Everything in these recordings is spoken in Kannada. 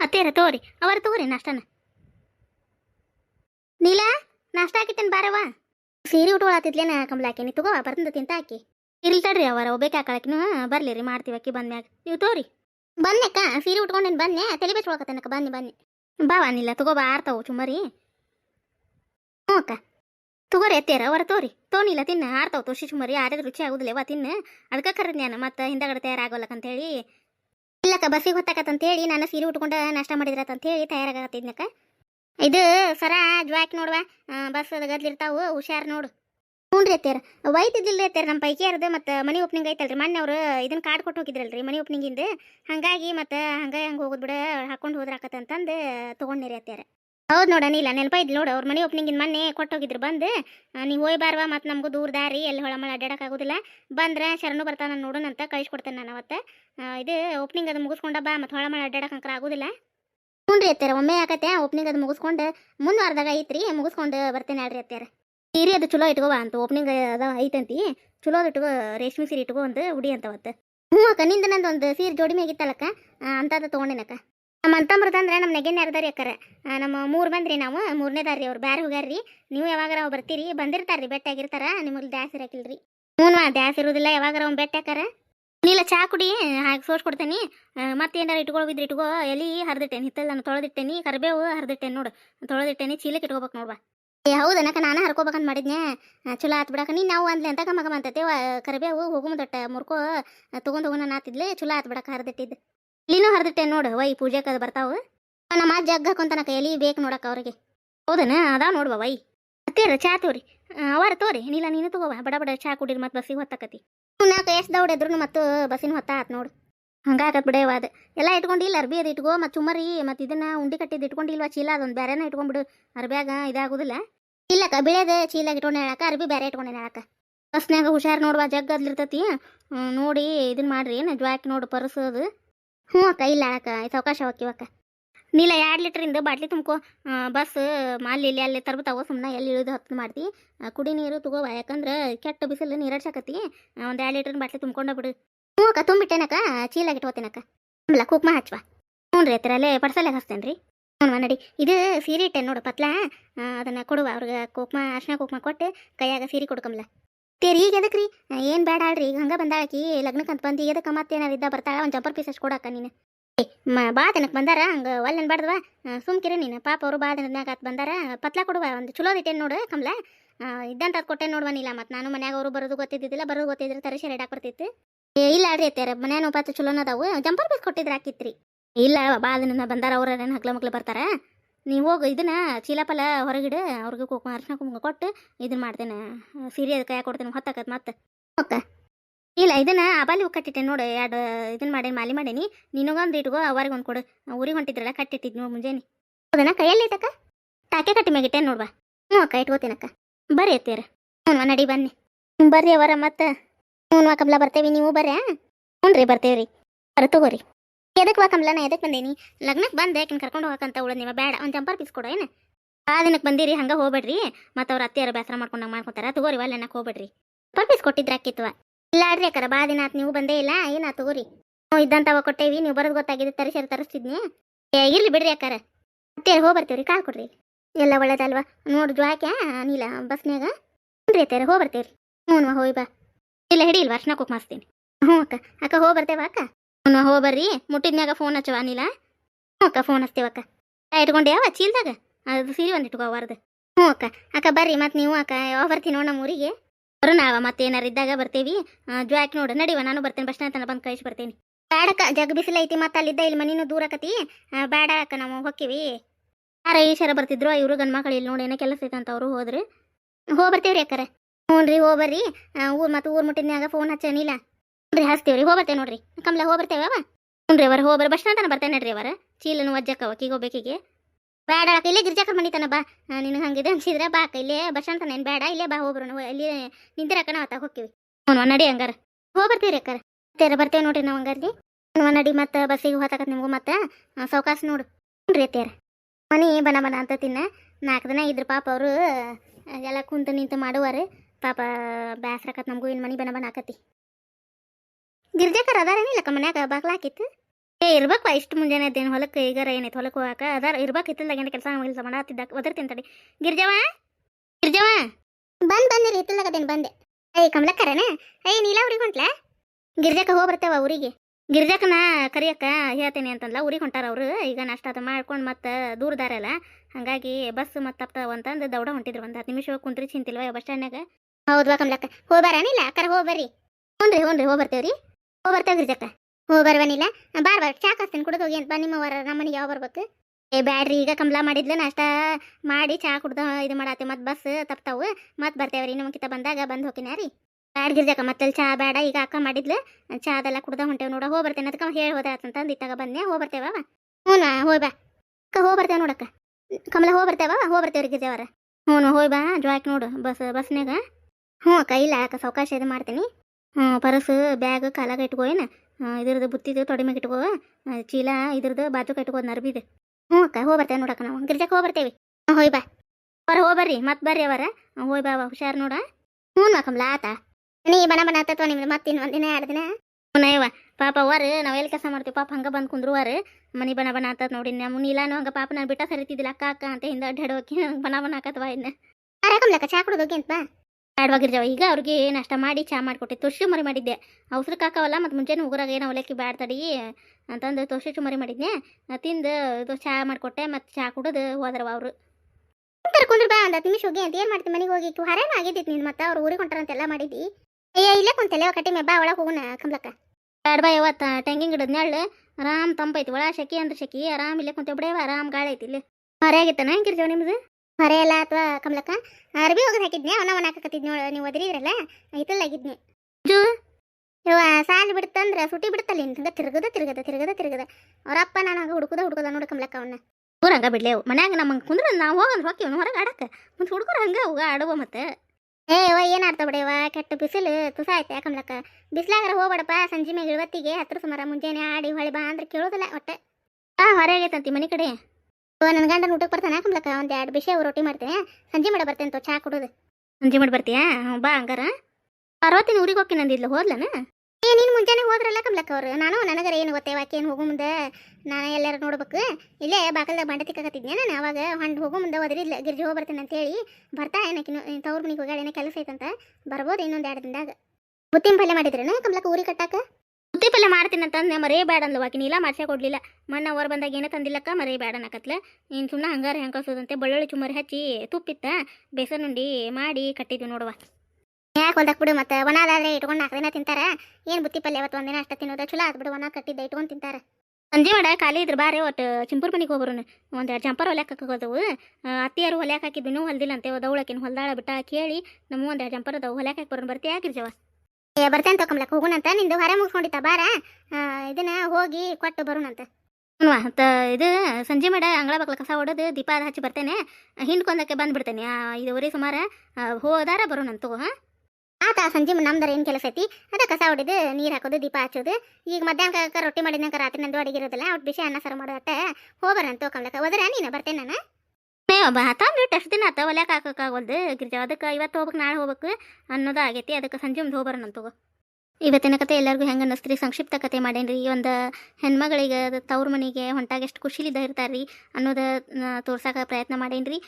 ಅತ್ತೇರ ತಗೋರಿ ಅವರ ತಗೋರಿ ನಾಷ್ಟನ. ನೀಲ, ನಾಷ್ಟ ಹಾಕಿತ್ತೇನೆ ಬಾರವ ಸೀರೆ ಉಟ್ಕೊಳತ್ತಿದ್ಲೇನ ಕಂಬ್ಲಾಕೇನಿ ತಗೋ ಬರ್ತಂದ ತಿಂತ ಹಾಕಿ. ಇರ್ಲಿ ತಡ್ರಿ ಅವರ ಒಬ್ಬಕ್ಕೆ ಹಾಕಳಕಿನ, ಬರ್ಲಿ ರೀ ಮಾಡ್ತೀವಿ ಅಕ್ಕಿ ಬಂದ್ಮ್ಯಾಗ. ನೀವು ತೋರಿ. ಬನ್ನಕ್ಕ ಸೀರೆ ಉಟ್ಕೊಂಡೇನು ಬನ್ನೆ, ತಲೆ ಬೆಚ್ಕೊಳಕತ್ತೇನಕ್ಕ ಬನ್ನಿ ಬನ್ನಿ. ಬಾವ ನಿಲ್ಲ ತಗೋ, ಬಾ, ಆರ್ತಾವು ಚುಮ್ಮರಿ ಹ್ಞೂ ಅಕ್ಕ. ತಗೋರಿ ಎತ್ತೇರ ಅವರ ತೋರಿ. ತೋನಿಲ್ಲ ತಿನ್ನ, ಆರ್ತಾವ ತೋಶಿ ಚುಮರಿ ಆದ್ರೆ ರುಚಿ ಆಗುದಿಲ್ಲವ ತಿನ್ನ. ಅದಕ್ಕೆ ನಾನು ಮತ್ತೆ ಹಿಂದಗಡೆ ತಯಾರಾಗೋಲ್ಲಕ್ಕಂತೇಳಿ ಇಲ್ಲಕ್ಕ, ಬಸ್ಸಿಗೆ ಹೊತ್ತಾಕತ್ತಂತೇಳಿ ನಾನು ಸೀರೆ ಉಟ್ಕೊಂಡು ನಾಷ್ಟ ಮಾಡಿದ್ರತ್ತಂತೇಳಿ ತಯಾರಾಗತ್ತಿದ್ನಕ್ಕ ಇದು ಸರ ಜ್ವಾಕ್ ನೋಡುವ ಬಸ್ ಗದ್ಲಿರ್ತಾವು, ಹುಷಾರ್ ನೋಡು. ಹ್ಞೂ ರೀ ಅತ್ಯಾರ ಒಯ್ತಿದ್ದಿಲ್ಲ ನಮ್ಮ ಪೈಕಿ ಅರ್ದು ಮತ್ತು ಮನಿ ಓಪನಿಂಗ್ ಐತಲ್ರಿ, ಮೊನ್ನೆ ಇದನ್ನ ಕಾರ್ಡ್ ಕೊಟ್ಟು ಹೋಗಿದ್ರಲ್ರಿ ಮನಿ ಓಪನಿಂಗಿಂದ ಹಾಗಾಗಿ ಮತ್ತು ಹಂಗೆ ಹಂಗೆ ಹೋಗೋದು ಬಿಡ, ಹಾಕೊಂಡು ಹೋದ್ರಾಕತ್ತಂತಂದು ತೊಗೊಂಡಿರಿ ಅತ್ಯಾರ ಹೌದು ನೋಡ ನೀಲ ನೆನಪ ಇದ್ಲು ನೋಡು, ಅವ್ರ ಮನೆ ಓಪನಿಂಗಿನ ಮೊನ್ನೆ ಕೊಟ್ಟೋಗಿದ್ರು ಬಂದು. ನೀವು ಹೋಯ್ ಬಾರ್ವಾ ಮತ್ತು ನಮಗೂ ದೂರ ದಾರಿ, ಎಲ್ಲಿ ಹೊಳಮಳ ಅಡ್ಡಾಡಕ್ಕಾಗೋದಿಲ್ಲ ಬಂದ್ರೆ ಶರಣು ಬರ್ತಾನೆ ನೋಡೋಣಂತ ಕಳಿಸ್ಕೊಡ್ತೇನೆ ನಾನು ಅವತ್ತೆ. ಇದು ಓಪನಿಂಗ್ ಅದು ಮುಗಿಸ್ಕೊಂಡ ಬಾ ಮತ್ತು ಹೊಳಮಳ ಅಡ್ಡಾಡಕ್ಕೆ ಆಗೋದಿಲ್ಲ. ಹ್ಞೂ ರೀ ಅತ್ಯಾರ ಒಮ್ಮೆ ಆಕತ್ತೆ ಓಪನಿಂಗ್ ಅದು ಮುಗಿಸ್ಕೊಂಡು ಮುಂದೆ ವಾರದಾಗ ಐತ್ರಿ, ಮುಗಿಸ್ಕೊಂಡು ಬರ್ತೇನೆ ಹೇಳ್ರಿ ಅತ್ಯಾರ ಸೀರೆ ಅದು ಚಲೋ ಇಟ್ಕೋವ ಅಂತ ಓಪನಿಂಗ್ ಅದ ಐತಂತಿ ಚಲೋ ಇಟ್ಕೋ, ರೇಷ್ಮೆ ಸೀರೆ ಇಟ್ಕೋ ಒಂದು, ಉಡಿ ಅಂತ ಅವತ್ತು. ಹ್ಞೂ ಅಕ್ಕ, ನಿಂದ ನಂದು ಒಂದು ಸೀರೆ ಜೋಡಿ ಮೇಗಿತ್ತಲ್ಲಕ್ಕ ಅಂಥದ್ದು ತೊಗೊಂಡಿನಕ್ಕ? ನಮ್ಮ ಅಂತಂಬ್ರದಂದ್ರೆ ನಮ್ಮ ನೆಗೆನ್ ಯಾರ್ದಾರಿ ಅಕ್ಕಾರ. ನಮ್ಮ ಮೂರು ಬಂದ್ರಿ ನಾವು ಮೂರನೇದಾರ್ರಿ ಅವ್ರು, ಬ್ಯಾರೆ ಹೋಗ್ಯಾರ್ರಿ. ನೀವು ಯಾವಾಗಾರ ಬರ್ತೀರಿ? ಬಂದಿರ್ತಾರ್ರಿ ಬೆಟ್ಟಾಗಿರ್ತಾರ ನಿಮಗೆ ದ್ಯಾಸ್ ಇರಾಕಿಲ್ರಿ. ಹ್ಞೂ ದ್ಯಾಸ್ ಇರೋದಿಲ್ಲ ಯಾವಾಗಾರ ಅವ್ನು ಬೆಟ್ಟಾಕಾರ ನೀಲ ಚಾ ಕುಡಿ, ಹಾಗೆ ಸೋಸ್ ಮತ್ತೆ ಏನಾರ ಇಟ್ಕೊಳ್ಬಿದ್ರೆ ಇಟ್ಕೋ, ಎಲಿ ಹರಿದಿಟ್ಟೇನೆ ಹಿತ್ತಲ್ ನಾನು ತೊಳೆದಿಟ್ಟೇನಿ, ಕರಿಬೇವು ಹರಿದಿಟ್ಟೇನೆ ನೋಡು. ತೊಳೆದಿಟ್ಟೇನಿ ಚೀಲಕ್ಕೆ ಇಟ್ಕೋಬೇಕು ನೋಡ್ಬಾ ಏ ಹೌದನಕ ನಾನು ಹರ್ಕೋಬೇಕಂತ ಮಾಡಿದ್ನೆ ಚಲೋ ಆತ್ ಬಿಡಕ, ನೀನು ನಾವು ಅಂದ್ಲೆ ಅಂತ ಮಗ ಅಂತತೆ ಕರಿಬೇವು ಹೋಗು ದೊಟ್ಟ ಮುರ್ಕೋ, ತೊಗೊಂಡು ಹೋಗೋಣ ಆತಿದ್ಲೆ, ಚಲೋ ಆತ್ ಬಿಡಕ ಹರಿದಿಟ್ಟಿದ್ದು. ಇಲ್ಲಿನೂ ಹರಿದಿಟ್ಟೆ ನೋಡು ವೈ ಪೂಜೆಗೆ ಅದು ಬರ್ತಾವು. ನಮ್ಮ ಅಜ್ಜ ಜಗ್ಗ ಕುಂತನ ಎಲಿ ಬೇಕು ನೋಡಕ ಅವ್ರಿಗೆ. ಹೌದನ? ಅದಾ ನೋಡುವ ವೈ. ಅತ್ತೇರ ಚಾ ತೋರಿ. ಅವಾರ ತೋರಿ. ನೀಲ ನೀನು ತಗೋವ ಬಡ ಬಡ ಚಾ ಕುಡಿರಿ ಮತ್ತೆ ಬಸ್ಸಿಗೆ ಹೊತ್ತಕತಿ. ನಾಕ ಎಷ್ಟು ದೌಡ್ ಎದ್ರು ಮತ್ತು ಬಸ್ಸಿನ ಹೊತ್ತ ಆತ್ ನೋಡು. ಹಂಗಾಕತ್ ಬಿಡೇವ ಅದು. ಎಲ್ಲ ಇಟ್ಕೊಂಡಿಲ್ಲ ಅರ್ಬಿ ಅದು ಇಟ್ಕೋ ಮತ್ತು ಚುಮ್ಮರಿ ಮತ್ತು ಇದನ್ನ ಉಂಡಿ ಕಟ್ಟಿದ್ದು ಇಟ್ಕೊಂಡಿಲ್ವಾ ಚೀಲ ಅದೊಂದು ಬೇರೆನ ಇಟ್ಕೊಂಡ್ಬಿಡು ಅರ್ಬ್ಯಾಗ ಇದಾಗುದಿಲ್ಲ. ಇಲ್ಲಕ್ಕ ಬಿಳೆದ ಚೀಲ ಇಟ್ಕೊಂಡು ಹೇಳಕ್ಕ ಅರ್ಬಿ ಬೇರೆ ಇಟ್ಕೊಂಡೆ ಹೇಳಕ್ಕ ಬಸ್ನಾಗ ಹುಷಾರ್ ನೋಡುವ ಜಗ್ ಅದ್ಲಿರ್ತತಿ. ಹ್ಮ್, ನೋಡಿ ಇದನ್ನ ಮಾಡ್ರಿ ಏನು ಜ್ವಾಕ್ ನೋಡು ಪರ್ಸೋದು ಹ್ಞೂ ಅಕ್ಕ, ಇಲ್ಲ ಅಕ್ಕ ಸಾವಕಾಶ ಹೋಕಿವಕ್ಕ ನೀಲ ಎರಡು ಲೀಟ್ರಿಂದ ಬಾಟ್ಲಿ ತುಂಬ್ಕೋ. ಬಸ್ ಅಲ್ಲಿ ಇಲ್ಲಿ, ಅಲ್ಲಿ ತರ್ಬತಾವ ಸುಮ್ಮನೆ ಎಲ್ಲಿ ಇಳಿದು ಹತ್ತು ಮಾಡ್ತಿ. ಕುಡಿ ನೀರು ತಗೋವ ಯಾಕಂದ್ರೆ ಕೆಟ್ಟ ಬಿಸಿಲು ನೀರಡ್ಸಕತ್ತಿ ಒಂದು ಎರಡು ಲೀಟ್ರ್ ಬಾಟ್ಲಿ ತುಂಬ್ಕೊಂಡ ಬಿಡು. ಹ್ಞೂ ಅಕ್ಕ ತುಂಬಿಟ್ಟೇನಕ್ಕ ಚೀಲಾಗ ಇಟ್ಕೋತೇನಕ್ಕ ಆಮೇಲೆ ಕುಕ್ಮ ಹಚ್ಚುವ ಹ್ಞೂ ರೀ ಹತ್ತಿರ ಅಲ್ಲೇ ಪರ್ಸಲ್ಲಾಗ ಹಚ್ತೇನೆ ರೀ. ಹ್ಞೂ ನಡಿ. ಇದು ಸೀರೆ ಇಟ್ಟೆ ನೋಡು, ಪತ್ಲ. ಅದನ್ನ ಕೊಡುವ, ಅವ್ರಿಗೆ ಕುಕ್ಮ ಅರ್ಶಿನ ಕುಕ್ಮ ಕೊಟ್ಟು ಕೈಯಾಗ ಸೀರೆ ಕೊಡ್ಕಂಬ್ಲ. ತೇರಿ, ಈಗ ಎದಕ್ರಿ? ಏನು ಬೇಡ ಅಲ್ರಿ ಈಗ ಹಂಗೆ ಬಂದಾಳಕಿ ಲಗ್ನಕ್ಕೆ ಅಂತ ಬಂದು ಎದಕ್ಕೆ ಮತ್ತೆ ಏನಾರು ಇದ್ದ ಬರ್ತಾಳ, ಒಂದು ಜಂಪರ್ ಪೀಸ್ ಅಷ್ಟು ಕೊಡಕ್ಕ ನೀನು. ಏ, ಮ, ಬಾ ದಿನಕ್ಕೆ ಬಂದಾರ, ಹಂಗೆ ಒಲ್ಲೆನ್ ಬಾಡ್ದವ ಸುಮ್ಕಿರಿ ನೀನು, ಪಾಪ ಅವರು ಬಾ ದಿನದಾಗ ಆತ್ ಬಂದಾರ, ಪತ್ಲ ಕೊಡುವ, ಒಂದು ಚಲೋ ನೋಡು, ಕಮ್ಲ. ಇದ್ದಂತ ಕೊಟ್ಟೆ ನೋಡುವ ನೀಲ ಮತ್ತು ನಾನು ಮನ್ಯಾಗ ಅವರು ಬರೋದು ಗೊತ್ತಿದ್ದಿದ್ದಿಲ್ಲ, ಬರೋದು ಗೊತ್ತಿದ್ರೆ ತರಿಸಿ ರೆಡ್ ಏ, ಇಲ್ಲ ಅಡ್ರಿ ಐತೆ ಮನ್ಯಾನು ಪಾತ್ರ ಚಲೋನದಾವು ಜಂಪರ್ ಪೀಸ್ ಕೊಟ್ಟಿದ್ರೆ ಹಾಕಿತ್ರಿ. ಇಲ್ಲ, ಬಾ ದಿನ ಬಂದಾರ ಅವ್ರ ಹಗ್ಲ ಮಕ್ಳು ಬರ್ತಾರ. ನೀವು ಹೋಗಿ, ಇದನ್ನ ಚೀಲಪಲ ಹೊರಗಿಡು, ಅವ್ರಿಗೆ ಕುಂಕುಮ ಅರ್ಶಿನ ಕುಂಕುಮ ಕೊಟ್ಟು ಇದನ್ನ ಮಾಡ್ತೇನೆ. ಸೀರೆ ಕೈ ಕೊಡ್ತೇನೆ ಹೊತ್ತಾಕತ್ ಮತ್ತೆ ಓಕೆ ಇಲ್ಲ, ಇದನ್ನ ಅಬಾಲಿ ಕಟ್ಟಿಟ್ಟೆ ನೋಡು, ಎರಡು ಇದನ್ನ ಮಾಡೇನಿ, ಮಾಲಿ ಮಾಡೇನಿ. ನಿನಗೊಂದು ಇಟ್ಕೋ ಅವ್ರಿಗೆ ಒಂದು ಕೊಡು. ಊರಿಗೆ ಹೊಂಟಿದ್ರಲ್ಲ, ಕಟ್ಟಿಟ್ಟಿದ್ ನೋಡಿ ಮುಂಜಾನೆ. ಹೌದನ ಕೈಯಲ್ಲಿ ಇಟ್ಟಕ್ಕ ಟಾಕೆ ಕಟ್ಟಿ ಮ್ಯಾಗಿಟ್ಟೆ ನೋಡ್ವಾ ಹ್ಞೂ ಅಕ್ಕ ಇಟ್ಕೋತೀನಕ್ಕ ಬರ್ರಿ ಎತ್ತೀರ ಹ್ಞೂ ನಡಿ ಬನ್ನಿ. ಬರ್ರಿ ಅವರ ಮತ್ತೆ. ಹ್ಞೂ ಕಮಲ ಬರ್ತೇವಿ, ನೀವು ಬರ್ರಿ ಹ್ಞೂ ರೀ, ಬರ್ತೇವ್ರಿ. ಬರ ತಗೋರಿ. ಎದಕ್ಕೆ ಬಾ ಕಮಲ ಎದಕ್ಕೆ ಬಂದೇನಿ? ಲಗ್ನಕ್ಕೆ ಬಂದೆ ಯಾಕೆ ಕರ್ಕೊಂಡು ಹೋಗಕ್ಕಂತ ಉಳ್ದು ನೀವು? ಬೇಡ, ಒಂದು ಜಂಪರ್ ಪೀಸ್ ಕೊಡು, ಏನು? ಆ ದಿನಕ್ಕೆ ಬಂದಿರಿ, ಹಂಗೆ ಹೋಗ್ಬೇಡ್ರಿ. ಮತ್ತು ಅವ್ರ ಅತ್ತೆಯರು ಬೇಸರ ಮಾಡ್ಕೊಂಡಂಗೆ ಮಾಡ್ಕೊತಾರ. ತಗೋರಿ ಒಳ್ಳೆ ಅನ್ನಕ್ಕೆ ಹೋಗ್ಬೇಡ್ರಿ. ಜಂಪರ್ ಪೀಸ್ ಕೊಟ್ಟಿದ್ರೆ ಹಾಕಿತ್ವ ಇಲ್ಲ ಅಕ್ಕಾರ, ಬಾ ದಿನ ಆತ್, ನೀವು ಬಂದೇ ಇಲ್ಲ. ಏನ ತಗೋರಿ. ನಾವು ಇದ್ದಂತವ ಕೊಟ್ಟೇವಿ, ನೀವು ಬರೋದು ಗೊತ್ತಾಗಿದೆ, ತರಿಸಿ ತರಿಸ್ತಿದ್ನಿ. ಏ, ಇರ್ಲಿ ಬಿಡ್ರಿ ಅಕ್ಕಾರ. ಅತ್ತೆ ಹೋಗಿ ಬರ್ತೀವ್ರಿ, ಕಾಲ್ ಕೊಡ್ರಿ. ಎಲ್ಲ ಒಳ್ಳೇದಲ್ವಾ? ನೋಡು ಜ್ವಾಕ್ಯಾ, ನೀಲ ಬಸ್ನಾಗ ಹ್ಞೂ ಅತ್ತೇರ ಹೋಗಿ ಹ್ಞೂ ಹೋಯ್ ಬಾ. ಇಲ್ಲ, ಹಿಡಿ ಇಲ್ವಾ ಅರ್ಶನ ಕುಕ್ ಮಾಸ್ತೀನಿ ಹ್ಞೂ, ಅಕ್ಕ. ಅಕ್ಕ, ಹೋಗಿ ಬರ್ತೇವ, ಅಕ್ಕ? ಹ್ಞೂ ಹೋಗಿ ಬರ್ರಿ. ಮುಟ್ಟಿದ್ಮ್ಯಾಗ ಫೋನ್ ಹಚ್ಚವ ಅನಿಲ. ಹ್ಞೂ ಅಕ್ಕ ಫೋನ್ ಹಚ್ತೇವಕ್ಕ ಇಟ್ಕೊಂಡೆ ಯಾವ ಚೀಲ್ದಾಗ? ಅದು ಸೀರೆ ಒಂದು ಇಟ್ಕೋಬಾರ್ದು ಹ್ಞೂ ಅಕ್ಕ. ಅಕ್ಕ, ಬರ್ರಿ ಮತ್ತೆ ನೀವು, ಅಕ್ಕ ಯಾವ ಬರ್ತೀನಿ ನೋಡ ನಮ್ಮ ಊರಿಗೆ? ಬರೋಣ, ಅವ ಮತ್ತೆ ಏನಾರು ಇದ್ದಾಗ ಬರ್ತೀವಿ. ಜ್ವಾಕ್ ನೋಡು, ನಡಿವ, ನಾನು ಬರ್ತೇನೆ, ಬಸ್ ತನಕ ಬಂದು ಕಳಿಸಿ ಬರ್ತೀನಿ. ಬೇಡಕ್ಕ ಜಗ್ ಬಿಸಿಲು ಐತಿ ಮತ್ತೆ ಅಲ್ಲಿದ್ದ ಇಲ್ಲಿ ಮನಿನೂ ದೂರ ಕತಿ ಬೇಡ ಅಕ್ಕ, ನಾವು ಹೊಕ್ಕಿವಿ. ಯಾರ ಸರ ಬರ್ತಿದ್ರು, ಇವರು ಗಂಡು ಮಕ್ಕಳು ಇಲ್ಲಿ ನೋಡಿ ಏನೋ ಕೆಲಸ ಐತೆ ಅಂತ ಅವರು ಹೋದ್ರೆ. ಹೋಗ್ಬರ್ತೀವ್ರಿ ಅಕ್ಕರ. ಹ್ಞೂ ರೀ ಹೋಗ್ಬರ್ರಿ ಊರು ಮತ್ತು ಊರು ಮುಟ್ಟಿದ್ಮ್ಯಾಗ ಫೋನ್ ಹಚ್ಚನಿಲ್ಲ ಹ್ಞೂ ರೀ ಹಚ್ತೀವ್ರಿ, ಹೋಗ್ಬರ್ತೇವೆ ನೋಡ್ರಿ. ಕಮಲ ಹೋಗ್ಬರ್ತೇವೆ ಅವ. ಹ್ಞೂ ರೀ ಅವರ ಹೋಗ್ಬರ್, ಬಸ್ ತನಕ ಬರ್ತೇನೆ ನೋಡ್ರಿ ಅವರ ಚೀಲನು ವಜ್ಜಕ್ಕವ ಹೋಗ್ಬೇಕಿಗೆ ಬೇಡ ಇಲ್ಲೇ ಗಿರ್ಜಾಕರ್ ಮನಿತನ ಬಾ. ನಿನಗೆ ಹಂಗಿದೆ ಅನ್ಸಿದ್ರೆ ಬಾ ಇಲ್ಲೇ ಬಸ್ ಅಂತ ಏನು ಬೇಡ ಇಲ್ಲೇ ಬಾ ಹೋಗ್ಬರೋಣ ಇಲ್ಲಿ ನಿಂತಿರಕ್ಕ ನಾವು ಆತ ಹೋಗ್ತೀವಿ ಹ್ಞೂ ನಡಿ ಹಂಗಾರ. ಹೋಗ್ಬರ್ತೀವಿ ರೀ ಅಕ್ಕಾರ. ತೇರ, ಬರ್ತೇವೆ ನೋಡ್ರಿ ನಾವು ಹಂಗಾರ್ರಿ ಹ್ಞೂ ನಡಿ ಮತ್ತೆ ಬಸ್ಸಿಗೆ ಹೋತಾಕತ್ ನಿಮಗೂ ಮತ್ತೆ. ಸಾವ್ಕಾಸ ನೋಡು. ಹ್ಞೂ ರೀ ಮನಿ ಬನ ಬನ ಅಂತ ತಿನ್ನ. ನಾಲ್ಕು ದಿನ ಇದ್ರ ಪಾಪ ಅವರು ಎಲ್ಲ ಕುಂತು ನಿಂತು ಮಾಡುವಾರೆ. ಪಾಪ ಬ್ಯಾಸ್ರಕತ್ ನಮಗೂ ಇಲ್ಲಿ ಮನಿ ಬನ ಬನ ಆಕತಿ. ಗಿರ್ಜಾಕರ್ ಅದಾರೇನಿಲ್ಲಕ್ಕ ಮನ್ಯಾಗ? ಬಾಗ್ಲ ಹಾಕಿತ್ತು ಏ ಇರ್ಬೇಕು ಇಷ್ಟು ಮುಂಜಾನೆ ಅದೇನು ಹೊಲಕ್ಕೆ ಈಗಾರ ಏನೈತೆ ಹೊಲಕ್ಕೆ ಹೋಗಾಕ? ಅದಾರ ಇರ್ಬೇಕು ಇತ್ತಿಲ್ಲ ಏನು ಕೆಲಸ ಕೆಲಸ ಮಾಡತ್ತಿದ್ದ ಒದರ್ತೀನಿ ತಡಿ. ಗಿರ್ಜವ? ಗಿರ್ಜವ? ಬಂದ್ ಬಂದಿರಿ ಹಿತ್ತಲ್ದಾಗದೇನು ಬಂದೆ. ಏಯ್, ಕಮಲಕ್ಕರನ? ಏಯ್ ನೀಲ ಅವ್ರಿಗೆ ಹೊಂಟ್ಲ? ಗಿರ್ಜಾಕ ಹೋಗಿ ಬರ್ತೇವ ಊರಿಗೆ. ಗಿರ್ಜಾಕನ ಕರಿಯಕ್ಕ ಹೇಳ್ತೇನೆ ಅಂತಂದ್ಲ, ಊರಿಗೆ ಹೊಂಟಾರ ಅವರು. ಈಗ ನಾಷ್ಟ ಅದು ಮಾಡ್ಕೊಂಡು ಮತ್ತೆ ದೂರ ದಾರಲ್ಲ ಹಾಗಾಗಿ ಬಸ್ ಮತ್ತೆ ತಪ್ತಾವ ಅಂತಂದು ದೌಡ ಹೊಂಟಿದ್ರು ಒಂದು ಹತ್ತು ನಿಮಿಷ ಕುಂತ್ರಿ ಚಿಂತಿಲ್ವ ಬಸ್ ಸ್ಟ್ಯಾಂಡ್ನಾಗ ಹೌದ್ವಾ ಕಮಲಕ್ಕ? ಹೋಗ್ಬಾರನಿಲ್ಲ? ಅಕ್ಕರ ಹೋಗ್ಬರ್ರಿ ಹ್ಞೂ ರೀ ಹ್ಞೂ ರೀ ಹೋಗಿ ಬರ್ತೇವ್ರಿ. ಹೋಗಿ ಬರ್ತೇವೆ ಹೋ ಬರ್ವನಿಲ್ಲ ಬಾರ್ ಬಾರ್ ಚಾ ಕಾಸ್ತೀನಿ, ಕುಡಿದು ಹೋಗಿ ಅಂತ. ನಿಮ್ಮ ವರ ನಮ್ಮನಿಗೆ ಯಾವ ಬರ್ಬೇಕು? ಏ, ಬ್ಯಾಡ್ರಿ, ಈಗ ಕಂಬ್ಲ ಮಾಡಿದ್ಲು, ನಾಷ್ಟ ಮಾಡಿ ಚಾ ಕುಡ್ದು ಇದು ಮಾಡತ್ತೆ. ಮತ್ತೆ ಬಸ್ ತಪ್ತಾವು. ಮತ್ತೆ ಬರ್ತೇವ್ರಿ ನಿಮ್ಮ ಕಿತ ಬಂದಾಗ ಬಂದು ಹೋಗಿನ ರೀ. ಬ್ಯಾಡ್ ಗಿರ್ಜಕ್ಕ ಮತ್ತೆ ಚಾ ಬೇಡ ಈಗ ಅಕ್ಕ ಮಾಡಿದ್ಲು. ಚಾ ಅದೆಲ್ಲ ಕುಡ್ದ ಹೊಂಟೇವ್ ನೋಡ. ಹೋಗಿ ಬರ್ತೇನೆ, ಅದಕ್ಕೆ ಹೇಳಿ ಹೋದ ಅಂತಂದು ಇತ್ತಾಗ ಬಂದೆ ಹೋಗಿ ಬರ್ತೇವ ಹ್ಞೂ ಹೋಯ್, ಬಾ. ಅಕ್ಕ ಹೋಗಿ ಬರ್ತೇವೆ ನೋಡಕ್ಕ ಕಮಲ ಹೋಗಿ ಬರ್ತೇವ ಹೋಗಿ ಬರ್ತೇವ್ರಿ ಗಿರ್ಜಾವರ. ಹ್ಞೂ ಹೋಯ್, ಬಾ. ಜಾಕ್ ನೋಡು, ಬಸ್ ಬಸ್ನಾಗ ಹ್ಞೂ, ಅಕ್ಕ, ಇಲ್ಲ, ಅಕ್ಕ ಸಾವಕಾಶ ಇದು ಮಾಡ್ತೀನಿ. ಪರಸು, ಬ್ಯಾಗ್, ಕಾಲಾಗ ಇಟ್ಕೋ ಏನು ಇದ್ರದ್ದು ಬುತ್ತಿದು ತೊಡೆ ಮ್ಯಾಗ ಇಟ್ಕೋ ಚೀಲಾ ಇದ್ರದ್ದು ಬಾಜುಕ ಇಟ್ಕೋ ನರ್ಬಿದು. ಹ್ಞೂ ಅಕ್ಕ, ಹೋಗಿ ಬರ್ತೇವೆ ನೋಡಕ್ಕ ನಾವು. ಗಿರ್ಜಕ್ಕೆ ಹೋಗಿ ಬರ್ತೇವೆ. ಹೋಯ್ ಬಾ. ಅವ್ರ ಹೋಗಿ ಬರ್ರಿ ಮತ್ತೆ ಬರ್ರಿ ಅವರ. ಹೋಯ್ ಬಾ ಹುಷಾರ್ ನೋಡ. ಹ್ಞೂ ಕಮಲ ಆತ. ನೀ ಬಣ ಬಣ ಆತತ್ವ ನಿಮ್ದು ಮತ್ತೆ ಇನ್ನು ಒಂದಿನ ಎರಡು ದಿನ. ಹ್ಞೂ ಪಾಪ ಅವರ್ ನಾವು ಎಲ್ಲಿ ಕೆಲಸ ಮಾಡ್ತೀವಿ? ಪಾಪ ಹಂಗೆ ಬಂದು ಕುಂದ್ರುವಾರ. ಮನಿ ಬಣ ಬಣ ಆತತ್ ನೋಡಿ, ನಮ್ಮ ನೀಲಾನು ಹಂಗೆ ಪಾಪ ನಾನು ಬಿಟ್ಟ ಸರಿತಿದ್ದಿಲ್ಲ. ಅಕ್ಕ ಅಕ್ಕ ಅಂತ ಹಿಂದೆ ಅಡ್ಡಾಡೋಕೆ ಬಣ ಬಣ ಆಕತ್ವಾ ಇನ್ನ. ಕಮಲಕ್ಕ ಚಾ ಕುಡಿದು ಅಂತ ಬಾ. ಬ್ಯಾಡ್ವಾಗಿರ್ಜಾವ ಈಗ ಅವ್ರಿಗೆ ನಾಷ್ಟ ಮಾಡಿ ಚಾ ಮಾಡಿಕೊಟ್ಟೆ. ತುರ್ಷಿ ಮರಿ ಮಾಡಿದ್ದೆ. ಅವಸರು ಕಾಕವಲ್ಲ, ಮತ್ತು ಮುಂಚೆನೂ ಉಗುರಾಗ ಏನೋ ಅವಲಕ್ಕಿ ಬ್ಯಾಡ ತಡಿ ಅಂತಂದು ತೋಷಿ ಚುಮರಿ ಮಾಡಿದ್ನೆ. ತಿಂದು ಇದು ಚಾ ಮಾಡಿಕೊಟ್ಟೆ, ಮತ್ತು ಚಾ ಕುಡಿದು ಹೋದ್ರವ ಅವರು. ಕರ್ಕೊಂಡ್ರು ಬಾ, ಒಂದು ಹತ್ತು ನಿಮಿಷ ಹೋಗಿ ಅಂತ ಏನು ಮಾಡ್ತೀನಿ ಮನೆಗೆ ಹೋಗಿ? ಹರೇನ ಆಗಿದ್ದಿತ್ತು ನೀನು ಮತ್ತೆ, ಅವ್ರು ಊರಿಗೆ ಹೊಂಟಾರಂತೆಲ್ಲ ಮಾಡಿದ್ದಿ. ಅಯ್ಯ ಇಲ್ಲೇ ಕುಂತಲ್ಲ ಕಟ್ಟಿ ಮೇ ಒಳಗೆ ಹೋಗೋಣ ಕಂಬ್ಲಕ್ಕ ಬ್ಯಾಡ್ ಬಾ ಇವತ್ತು ತೆಂಗಿನ ಗಿಡದ ನೆಳ್ಳು ಆರಾಮ್ ತಂಪೈತಿ. ಒಳ ಶೆಕಿ ಅಂದ್ರೆ ಶೆಕಿ, ಆರಾಮ್ ಇಲ್ಲೇ ಕುಂತೆ ಬಿಡೇವ, ಆರಾಮ್ ಗಾಳಿ ಐತಿ ಇಲ್ಲಿ. ಹೊರೆ ಆಗಿತ್ತನ ಹೆಂಗಿರ್ಜವ ನಿಮ್ದು? ಹೊರೆ ಎಲ್ಲ ಅಥವಾ ಕಮಲಕ್ಕ? ಅರ್ಬಿ ಒಗದು ಹಾಕಿದ್ನೆ ಅವನ ಅವನ ಹಾಕಕತ್ತಿದ್ನಿ ನೀವು ಒದರಿದ್ರಲ್ಲ ಹಿತ್ತಲಾಗಿದ್ನಿ ಜೂ ಇವ ಸಾಲಿ ಬಿಡ್ತಂದ್ರೆ ಸುಟಿ ಬಿಡ್ತಲ್ಲ ಹಿಂಗ ತಿರ್ಗದ ತಿರ್ಗದ ತಿರ್ಗದ ತಿರ್ಗದ. ಅವರಪ್ಪ ನಾನು ಹಂಗ ಹುಡುಕುದ ಹುಡುಕದ ನೋಡಿ ಕಮಲಕ್ಕ ಅವನ್ನ ಊರಂಗ ಬಿಡ್ಲೇವು ಮನ್ಯಾಗ ನಮ್ಮ ಕುಂದ್ರ ನಾವು ಹೋಗಂದ್ರೆ ಹೋಗ್ತೀವಿ ಹೊರಗೆ ಆಡಕ್ಕೆ ಒಂದು ಹುಡುಗರು ಹಂಗೆ ಹೋಗ ಆಡುವ ಮತ್ತೆ. ಏ ಇವ ಏನು ಆಡ್ತಾ ಬಿಡೇವ ಕೆಟ್ಟ ಬಿಸಿಲು ತುಸ ಆಯ್ತ ಕಮಲಕ್ಕ? ಬಿಸ್ಲಾಗಾರ ಹೋಗ್ಬೇಡಪ್ಪ ಸಂಜೆ ಮ್ಯಾಗ ಇಳುವತ್ತಿಗೆ ಹತ್ರ ಸುಮಾರ ಮುಂಜಾನೆ ಆಡಿ ಹೊಳಿ ಬಾ ಅಂದ್ರೆ ಕೇಳೋದಿಲ್ಲ ಒಟ್ಟೆ. ಆ ಹೊರಗೆ ತಂತಿ ಮನೆ ಕಡೆ. ನನ್ನ ಗಂಡನ ಊಟಕ್ಕೆ ಬರ್ತಾನೆ ಯಾಕಮ್ಲಕ್ಕ ಒಂದು ಎರಡು ಬಿಸಿ ರೊಟ್ಟಿ ಮಾಡ್ತೇನೆ. ಸಂಜೆ ಮಾಡ ಬರ್ತೇನೆ ತೋ ಚಾ ಕುಡೋದು. ಸಂಜೆ ಮಾಡಿ ಬರ್ತೀಯಾ? ಬಾ ಹಂಗಾರ. ಪಾರ್ವತಿನ ಊರಿಗೆ ಹೋಗಿ ನಂದಿದ್ಲು ಹೋದ್ಲನ? ಏ ನೀನು ಮುಂಜಾನೆ ಹೋದ್ರಲ್ಲ ಕಮ್ಲಕ್ಕ ಅವ್ರು. ನಾನು ನನಗರ ಏನು ಗೊತ್ತೇ ವಾಕಿ ಏನು ಹೋಗೋ ಮುಂದೆ? ನಾನು ಎಲ್ಲಾರು ನೋಡ್ಬೇಕು. ಇಲ್ಲೇ ಬಾಕಲ್ದಾಗ ಬಂಡೆ ತಿಕ್ಕಕತ್ತಿದ್ನೆ ನಾನು? ಅವಾಗ ಹಂಡು ಹೋಗೋ ಮುಂದೆ ಹೋದ್ರಿಲ್ಲ ಗಿರ್ಜಿ ಹೋಗಿ ಬರ್ತೇನೆ ಅಂತೇಳಿ ಬರ್ತಾ ಏನಕ್ಕಿನ್ನು ತವ್ರ ಮನೆಗೆ ಏನೋ ಕೆಲಸ ಐತಂತ. ಬರ್ಬೋದು ಇನ್ನೊಂದು ಎರಡು ದಿನದಾಗ. ಬುತ್ತಿನ ಪಲ್ಯ ಮಾಡಿದ್ರೇನು ಕಮ್ಲಕ್ಕ ಊರಿಗೆ ಕಟ್ಟಾಕ? ಬುತ್ತಿ ಪಲ್ಯ ಮಾಡ್ತೀನಿ ಅಂತಂದು ಮರೇ ಬೇಡ ಅಂದ್ಲು. ಆಕಿನ ನೀಲ ಮಾಡ್ಸೇ ಕೊಡ್ಲಿಲ್ಲ. ಮಣ್ಣ ಹೊರ ಬಂದಾಗ ಏನೋ ತಂದಿಲ್ಲಕ್ಕ? ಮರೇ ಬ್ಯಾಡ ಅನ್ನಕತ್ಲೆ. ನೀನು ಸುಮ್ಮನೆ ಹಂಗಾರ ಹೆಂಗೆ ಬೆಳ್ಳುಳ್ಳಿ ಚುಮ್ಮರಿ ಹಚ್ಚಿ ತುಪ್ಪಿತ್ತ ಬೇಸನ್ ಉಂಡಿ ಮಾಡಿ ಕಟ್ಟಿದ್ವಿ ನೋಡುವ ಯಾಕೆ ಹೊಲ್ದಾಗ ಬಿಡು ಮತ್ತೆ? ಒಣದಾದ್ರೆ ಇಟ್ಕೊಂಡು ನಾಲ್ಕು ದಿನ ತಿಂತಾರ. ಏನು ಬುತ್ತಿ ಪಲ್ಯ ಅವತ್ತು ಒಂದಿನ ಅಷ್ಟ ತಿನ್ನೋದ? ಚಲೋ ಆದ್ಬಿಡು ಒಣ ಕಟ್ಟಿದ್ದ ಇಟ್ಕೊಂಡು ತಿಂತಾರ. ಸಂಜೆ ಮಾಡ, ಖಾಲಿ ಇದ್ರೆ ಬಾರಿ ಒಟ್ಟು ಚಿಂಪುರ್ ಮನೆಗೆ ಹೋಗ್ಬರೋನು. ಒಂದು ಜಂಪರ್ ಹೊಲ್ಯಾಕ ಹಾಕೋದವು ಅತ್ತಿಯಾರು ಹೊಲ್ಯಾಕ ಹಾಕಿದ್ವಿ ಹೊಲ್ದಿಲ್ಲ ಅಂತೆ. ಹೊದವಳಕಿನ ಹೊಲ್ದಾಳ ಬಿಟ್ಟ ಕೇಳಿ ನಮ್ಮ ಒಂದು ಜಂಪರ್ ಅದಾವ. ಹೊಲ್ಯಾಕ ಹಾಕಿ ಬರೋಣ ಬರ್ತೀಯ ಗಿರ್ಜವ ಏ ಬರ್ತೇನೆ ತಕೊಂಬ್ಲಕ್ ಹೋಗುಣಂತ ನಿಂದು ಹೊರ ಮುಗಿಸ್ಕೊಂಡಿತ್ತ ಬಾರ. ಇದನ್ನ ಹೋಗಿ ಕೊಟ್ಟು ಬರೋಣಂತ ಹ್ಞೂ ತ ಇದು ಸಂಜೆ ಮಾಡ ಅಂಗಳ ಬಾಗ್ಲ ಕಸ ಹೊಡೋದು ದೀಪ ಅದು ಹಚ್ಚಿ ಬರ್ತೇನೆ. ಹಿಂಡ್ಕೊಂದಕ್ಕೆ ಬಂದ್ಬಿಡ್ತೇನೆ. ಇದುವರೆ ಸುಮಾರು ಹೋದಾರ ಬರೋಣಂತ ಹಾಂ? ಆತ ಸಂಜೆ ನಮ್ದರ ಏನು ಕೆಲಸ ಐತಿ? ಅದ ಕಸ ಹೊಡೆದು ನೀರು ಹಾಕೋದು ದೀಪ ಹಚ್ಚೋದು. ಈಗ ಮಧ್ಯಾಹ್ನ ರೊಟ್ಟಿ ಮಾಡಿದ್ನಾಕ ರಾತ್ರಿ ನಂದು ಅಡಿಗೆ ಇರೋದಿಲ್ಲ ಒಟ್ಟು ಬಿಸಿ ಅನ್ನ ಸಾರು ಮಾಡೋದಟ್ಟ ಹೋಗ್ಬರಂತ ಕಮ್ಲಕ್ಕ ಹೋದ್ರ ನೀನು ಬರ್ತೇನೆ ನಾನು. ಹತ್ತಾಂದ್ರೆ ಟೆಸ್ಟ್ ದಿನ ಆತ ಒಲ್ಯಾಕ ಹಾಕೋಕ್ಕಾಗಲ್ದು ಗಿರ್ಜಾ. ಅದಕ್ಕೆ ಇವತ್ತು ಹೋಗ್ಬೇಕು, ನಾಳೆ ಹೋಗ್ಬೇಕು ಅನ್ನೋದು ಆಗೈತಿ. ಅದಕ್ಕೆ ಸಂಜೆ ಮುಂದೆ ಹೋಗ್ಬರೋಣ ತಗೋ. ಇವತ್ತಿನ ಕತೆ ಎಲ್ಲರಿಗೂ ಹೆಂಗೆ ಅನ್ನಿಸ್ತ್ರಿ ಸಂಕ್ಷಿಪ್ತ ಕತೆ ಮಾಡೇನ್ರಿ ಈ ಒಂದು ಹೆಣ್ಮಗಳಿಗೆ ತವ್ರ ಮನೆಗೆ ಹೊಂಟಾಗ ಎಷ್ಟು ಖುಷಿಲಿದ್ದ ಇರ್ತಾರೆ ರೀ ಅನ್ನೋದು ತೋರ್ಸೋಕೆ ಪ್ರಯತ್ನ ಮಾಡೇನ್ರಿ ರೀ?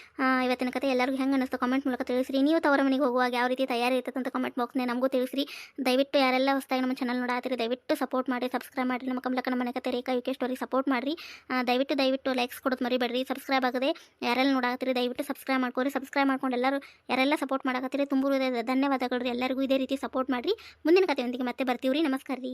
ಇವತ್ತಿನ ಕತೆ ಎಲ್ಲರಿಗೂ ಹೆಂಗೆ ಅನ್ನಿಸ್ತು ಕಾಮೆಂಟ್ ಮೂಲಕ ತಿಳಿಸ್ರಿ. ನೀವು ತವರ ಮನೆಗೆ ಹೋಗುವಾಗ ಯಾವ ರೀತಿ ತಯಾರಿ ಇರ್ತದೆ ಅಂತ ಕಾಮೆಂಟ್ ಬಾಕ್ಸ್ನೇ ನಮಗೂ ತಿಳಿಸ್ರಿ. ದಯವಿಟ್ಟು ಯಾರೆಲ್ಲ ಹೊಸದಾಗಿ ನಮ್ಮ ಚಾನಲ್ ನೋಡಾತಿರಿ ದಯವಿಟ್ಟು ಸಪೋರ್ಟ್ ಮಾಡಿ ಸಬ್ಸ್ಕ್ರೈಬ್ ಮಾಡಿ ನಮ್ಮ ಕಮಲಕ್ಕ ಮನೆ ಕತೆ ರೇಖಾ ಯುಕೆ ಸ್ಟೋರಿ ಸಪೋರ್ಟ್ ಮಾಡಿರಿ. ದಯವಿಟ್ಟು ದಯವಿಟ್ಟು ಲೈಕ್ಸ್ ಕೊಡೋದು ಮರಿಬೇಡ್ರಿ. ಸಬ್ಸ್ಕ್ರೈಬ್ ಆಗದೆ ಯಾರೆಲ್ಲ ನೋಡಾತ್ತೀರಿ, ದಯವಿಟ್ಟು ಸಬ್ಸ್ಕ್ರೈಬ್ ಮಾಡ್ಕೊರಿ. ಸಬ್ಸ್ಕ್ರೈಬ್ ಮಾಡ್ಕೊಂಡು ಎಲ್ಲರೂ, ಯಾರೆಲ್ಲ ಸಪೋರ್ಟ್ ಮಾಡಾಕತ್ತೀರಿ, ತುಂಬ ಧನ್ಯವಾದಗಳು ಎಲ್ಲರಿಗೂ ಇದೇ ರೀತಿ ಸಪೋರ್ಟ್ ಮಾಡಿರಿ. ಮುಂದಿನ ಕಥೆಯೊಂದಿಗೆ ಮತ್ತೆ ಬರ್ತೀವಿ ರೀ ನಮಸ್ಕಾರ ರೀ